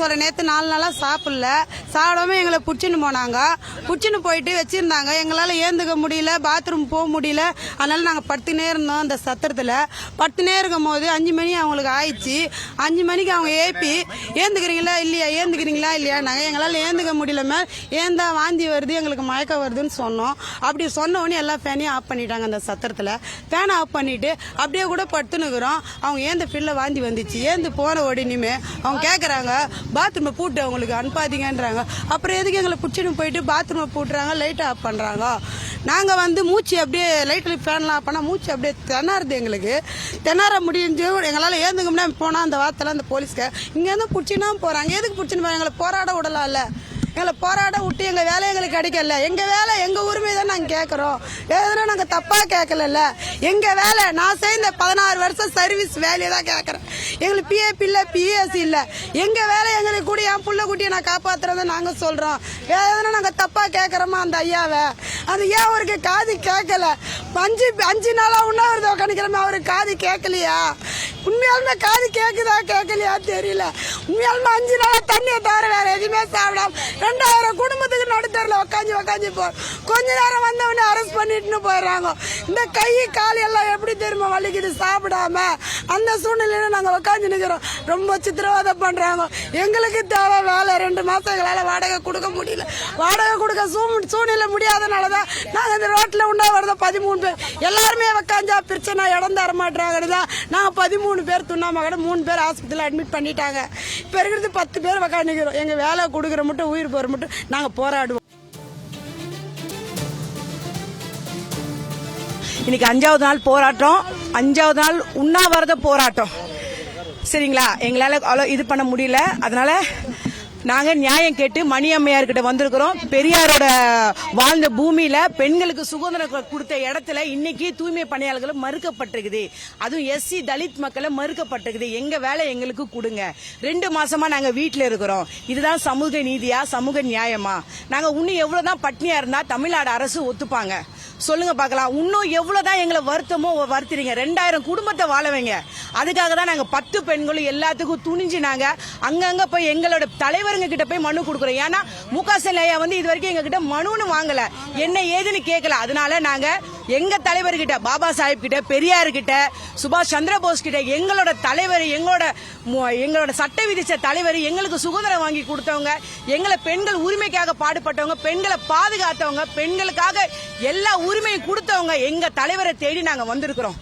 சொல்ற நேற்று நாலு நாளாக சாப்பிடல. சாப்பிடாம எங்களை பிடிச்சின்னு போனாங்க. பிடிச்சின்னு போயிட்டு வச்சுருந்தாங்க. எங்களால் ஏந்துக்க முடியல பாத்ரூம் போக முடியல. அதனால் நாங்கள் படுத்துனே இருந்தோம் அந்த சத்திரத்தில். படுத்துனே இருக்கும் போது அஞ்சு மணி அவங்களுக்கு ஆயிடுச்சு. அஞ்சு மணிக்கு அவங்க ஏப்பி ஏந்துக்கிறீங்களா இல்லையா? ஏந்துக்கிறீங்களா இல்லையா எங்களால் ஏந்துக்க முடியலமே ஏந்தா வாந்தி வருது எங்களுக்கு மயக்கம் வருதுன்னு சொன்னோம். அப்படி சொன்ன உடனே எல்லா ஃபேனையும் ஆஃப் பண்ணிட்டாங்க அந்த சத்திரத்தில். ஃபேனை ஆஃப் பண்ணிட்டு அப்படியே கூட படுத்துனுக்குறோம் அவங்க ஏந்த ஃபீல்டில் வாந்தி வந்துச்சு. ஏந்து போன உடனேயுமே அவங்க கேட்குறாங்க பாத்ரூமை பூட்டு அவங்களுக்கு அனுப்பாதீங்கன்றாங்க. அப்புறம் எதுக்கு எங்களை பிடிச்சின்னு போயிட்டு பாத்ரூமை பூட்டுறாங்க லைட் ஆஃப் பண்ணுறாங்க நாங்கள் வந்து மூச்சு அப்படியே லைட்டில் ஃபேன்லாம் ஆஃப் பண்ணால் மூச்சு அப்படியே திணறுது எங்களுக்கு. திணற முடிஞ்சு எங்களால் ஏந்துக்க போனால் அந்த வார்த்தைலாம் அந்த போலீஸ்க்கு இங்கேருந்து பிடிச்சின்னா போகிறாங்க எதுக்கு பிடிச்சின்னு போகிறாங்க எங்களை போராட விடலாம்ல. எங்களை போராட விட்டு எங்கள் வேலை எங்களுக்கு கிடைக்கல. எங்கள் வேலை எங்கள் உரிமை தான் நாங்கள் கேட்குறோம். எதுனா நாங்கள் தப்பாக கேட்கல எங்கள் வேலை நான் சேர்ந்த பதினாறு வருஷம் சர்வீஸ் வேலையை தான் கேட்குறேன். எங்களுக்கு பிஏபி இல்லை பிஎஸ் இல்லை. எங்கள் வேலை எங்களுக்கு கூட என் புள்ள குட்டியை நான் காப்பாற்றுறதை நாங்கள் சொல்கிறோம் எதுனா நாங்கள் தப்பாக கேட்குறோமா அந்த ஐயாவை? அந்த ஏன் அவருக்கு காது கேட்கல. அஞ்சு அஞ்சு நாளாக உண்ணாவிரதம் கணிக்கிறோமே அவருக்கு காது கேட்கலையா? உண்மையாலுமே காது கேட்குதா கேட்கலையா தெரியல. உண்மையாலுமே அஞ்சு நாளாக தண்ணியை தவிர வேற எதுவுமே சாப்பிடாம ரெண்டாயிரம் குடும்பத்துக்கு நடுத்தரில் உக்காஞ்சி உக்காஞ்சி போ. கொஞ்ச நேரம் வந்தவனே அரெஸ்ட் பண்ணிட்டுன்னு போயிடுறாங்க. இந்த கை கால் எல்லாம் எப்படி தெரியுமா வலிக்குது சாப்பிடாம? அந்த சூழ்நிலையில நாங்கள் உக்காந்து நிற்கிறோம் ரொம்ப சித்திரவதை பண்ணுறாங்க எங்களுக்கு தேவை வேலை. ரெண்டு மாதம் எங்களால் வாடகை கொடுக்க முடியல. வாடகை கொடுக்க சூ- சூழ்நிலை முடியாதனாலதான் நாங்கள் இந்த ரோட்ல உண்டாவது பதிமூணு பேர். எல்லாருமே உக்காஞ்சா பிரச்சனை இடம் தர மாட்டாங்கன்னு தான் நாங்கள் பதிமூணு மூணு பேர் துண்ணாம மூணு பேர் ஆஸ்பத்திரியில் அட்மிட் பண்ணிட்டாங்க. இப்போ இருக்கிறது பத்து பேர் உக்காந்துக்கிறோம் எங்கள் வேலை கொடுக்குற மட்டும் உயிர் போகிற மட்டும் நாங்கள் போராடுவோம். இன்னைக்கு அஞ்சாவது நாள் போராட்டம். அஞ்சாவது நாள் உண்ணாவிரத போராட்டம். சரிங்களா? எங்களால் அவ்வளோ இது பண்ண முடியல. அதனால நாங்க நியாயம் கேட்டு மணி அம்மையார் கிட்ட வந்திருக்கிறோம். பெரியாரோட வாழ்ந்த பூமியில பெண்களுக்கு சுதந்திரம் கொடுத்த இடத்துல இன்னைக்கு தூய்மை பணியாளர்களும் மறுக்கப்பட்டிருக்குது. அதுவும் எஸ்சி தலித் மக்களை மறுக்கப்பட்டிருக்குது. எங்க வேலை எங்களுக்கு கொடுங்க. ரெண்டு மாசமா நாங்க வீட்டில் இருக்கிறோம். இதுதான் சமூக நீதியா சமூக நியாயமா? நாங்க இன்னும் எவ்வளவுதான் பட்னியா இருந்தா தமிழ்நாடு அரசு ஒத்துப்பாங்க. சொல்லுங்க பார்க்கலாம். இன்னும் எவ்வளவுதான் எங்களை வருத்தமோ வருத்துறீங்க. ரெண்டாயிரம் குடும்பத்தை வாழ வைங்க. அதுக்காக தான் நாங்க பத்து பெண்களும் எல்லாத்துக்கும் துணிஞ்சு நாங்க அங்கங்க போய் எங்களோட தலைவருங்க கிட்ட போய் மனு கொடுக்குறோம். ஏன்னா முக ஐயா வந்து இது வரைக்கும் எங்ககிட்ட மனுன்னு வாங்கல. என்ன ஏதுன்னு கேட்கல அதனால நாங்க எங்க தலைவர்கிட்ட பாபா சாஹிப் கிட்ட பெரியார் கிட்ட சுபாஷ் சந்திர போஸ் கிட்ட எங்களோட தலைவர் எங்களோட எங்களோட சட்ட விதிச்ச தலைவர் எங்களுக்கு சுதந்திரம் வாங்கி கொடுத்தவங்க எங்களை பெண்கள் உரிமைக்காக பாடுபட்டவங்க பெண்களை பாதுகாத்தவங்க பெண்களுக்காக எல்லா உரிமையும் கொடுத்தவங்க எங்க தலைவரை தேடி நாங்க வந்திருக்கிறோம்.